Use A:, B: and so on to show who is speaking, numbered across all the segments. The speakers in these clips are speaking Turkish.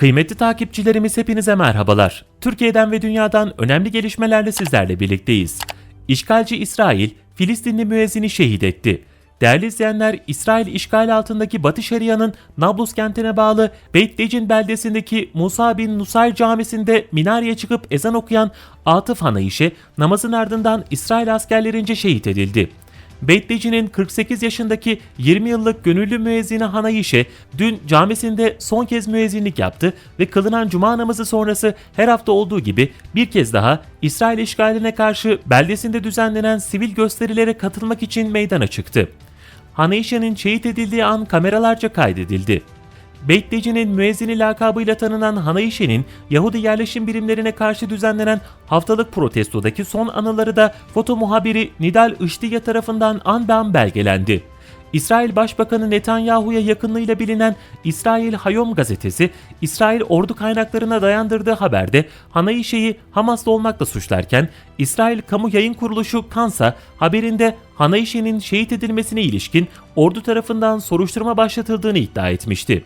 A: Kıymetli takipçilerimiz hepinize merhabalar. Türkiye'den ve dünyadan önemli gelişmelerle sizlerle birlikteyiz. İşgalci İsrail, Filistinli müezzini şehit etti. Değerli izleyenler, İsrail işgal altındaki Batı Şeria'nın Nablus kentine bağlı Beit Decin beldesindeki Musa bin Nusayr camisinde minareye çıkıp ezan okuyan Atıf Hanayişe namazın ardından İsrail askerlerince şehit edildi. Beytdeci'nin 48 yaşındaki 20 yıllık gönüllü müezzini Hanayişe dün camisinde son kez müezzinlik yaptı ve kılınan cuma namazı sonrası her hafta olduğu gibi bir kez daha İsrail işgaline karşı beldesinde düzenlenen sivil gösterilere katılmak için meydana çıktı. Hanayişe'nin şehit edildiği an kameralarca kaydedildi. Beytdeci'nin müezzini lakabıyla tanınan Hanayişe'nin Yahudi yerleşim birimlerine karşı düzenlenen haftalık protestodaki son anıları da foto muhabiri Nidal Iştiya tarafından an be an belgelendi. İsrail Başbakanı Netanyahu'ya yakınlığıyla bilinen İsrail Hayom gazetesi, İsrail ordu kaynaklarına dayandırdığı haberde Hanayişe'yi Hamas'ta olmakla suçlarken, İsrail Kamu Yayın Kuruluşu Kansa haberinde Hanayişe'nin şehit edilmesine ilişkin ordu tarafından soruşturma başlatıldığını iddia etmişti.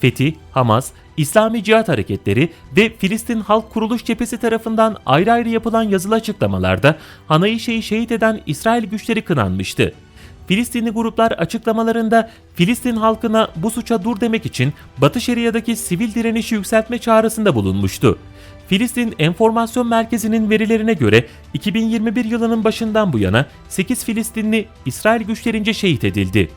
A: Fethi, Hamas, İslami Cihat Hareketleri ve Filistin Halk Kuruluş Cephesi tarafından ayrı ayrı yapılan yazılı açıklamalarda Hanayişe'yi şehit eden İsrail güçleri kınanmıştı. Filistinli gruplar açıklamalarında Filistin halkına bu suça dur demek için Batı Şeria'daki sivil direnişi yükseltme çağrısında bulunmuştu. Filistin Enformasyon Merkezi'nin verilerine göre 2021 yılının başından bu yana 8 Filistinli İsrail güçlerince şehit edildi.